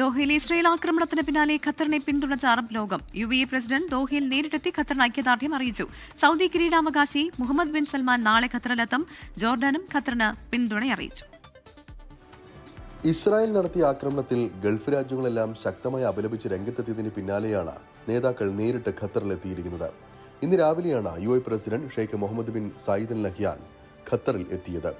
ദോഹയിലെ Israel ആക്രമണത്തിന് പിന്നാലെ ഖത്തറിനെ പിന്തുണച്ച അറബ് ലോകം. യു എ പ്രസിഡന്റ് ദോഹയിൽ നേരിട്ടെത്തി ഖത്തറിന് ഐക്യദാർഢ്യം അറിയിച്ചു. സൗദി കിരീടാവകാശി മുഹമ്മദ് ബിൻ സൽമാൻ നാളെ ഖത്തറിലെത്തും. ജോർഡാനും ഖത്തറിന് പിന്തുണ അറിയിച്ചു. ഇസ്രായേൽ നടത്തിയ ആക്രമണത്തിൽ ഗൾഫ് രാജ്യങ്ങളെല്ലാം ശക്തമായി അപലപിച്ച് രംഗത്തെത്തിയതിന് പിന്നാലെയാണ് നേതാക്കൾ നേരിട്ട് ഖത്തറിലെത്തിയിരിക്കുന്നത്. ഇന്ന് രാവിലെയാണ് U A president Sheikh Mohammed bin Zayed Nahyan ഖത്തറിൽ എത്തിയത്.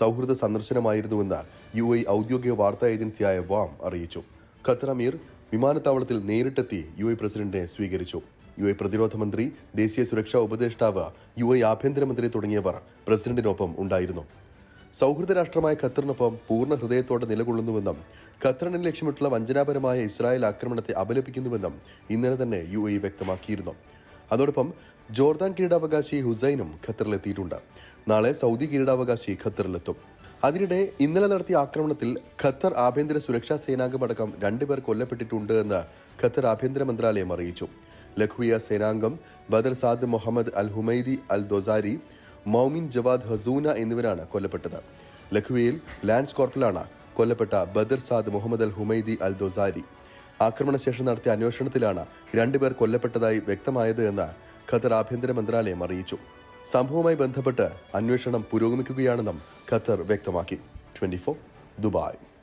സൗഹൃദ സന്ദർശനമായിരുന്നുവെന്ന് യു എ ഔദ്യോഗിക വാർത്താ ഏജൻസിയായ വാം അറിയിച്ചു. ഖത്തർ അമീർ വിമാനത്താവളത്തിൽ നേരിട്ടെത്തി യു എ പ്രസിഡന്റിനെ സ്വീകരിച്ചു. യു എ പ്രതിരോധ മന്ത്രി ദേശീയ സുരക്ഷാ ഉപദേഷ്ടാവ് യു എ ആഭ്യന്തരമന്ത്രി തുടങ്ങിയവർ പ്രസിഡന്റിനൊപ്പം ഉണ്ടായിരുന്നു. സൗഹൃദ രാഷ്ട്രമായ ഖത്തറിനൊപ്പം പൂർണ ഹൃദയത്തോടെ നിലകൊള്ളുന്നുവെന്നും ഖത്തറിനെ ലക്ഷ്യമിട്ടുള്ള വഞ്ചനാപരമായ ഇസ്രായേൽ ആക്രമണത്തെ അപലപിക്കുന്നുവെന്നും ഇന്നലെ തന്നെ യു എ വ്യക്തമാക്കിയിരുന്നു. അതോടൊപ്പം ജോർദാൻ കിരീടാവകാശി ഹുസൈനും ഖത്തറിലെത്തിയിട്ടുണ്ട്. നാളെ സൗദി കിരീടാവകാശി ഖത്തറിലെത്തും. അതിനിടെ ഇന്നലെ നടത്തിയ ആക്രമണത്തിൽ ഖത്തർ ആഭ്യന്തര സുരക്ഷാ സേനാംഗമടക്കം രണ്ടുപേർ കൊല്ലപ്പെട്ടിട്ടുണ്ട് എന്ന് ഖത്തർ ആഭ്യന്തര മന്ത്രാലയം അറിയിച്ചു. Lekhwiya സേനാംഗം Badr Saad Mohammed Al Humaidi Al Dosari Moumin Jawad Hasouna എന്നിവരാണ് കൊല്ലപ്പെട്ടത്. ലഖ്വിയയിൽ ലാൻസ് കോർപ്പിലാണ് കൊല്ലപ്പെട്ട Badr Saad Mohammed Al Humaidi Al Dosari ആക്രമണശേഷം നടത്തിയ അന്വേഷണത്തിലാണ് രണ്ടുപേർ കൊല്ലപ്പെട്ടതായി വ്യക്തമായത് എന്ന് ഖത്തർ ആഭ്യന്തര മന്ത്രാലയം അറിയിച്ചു. സംഭവവുമായി ബന്ധപ്പെട്ട് അന്വേഷണം പുരോഗമിക്കുകയാണെന്നും ഖത്തർ വ്യക്തമാക്കി. Twenty Dubai.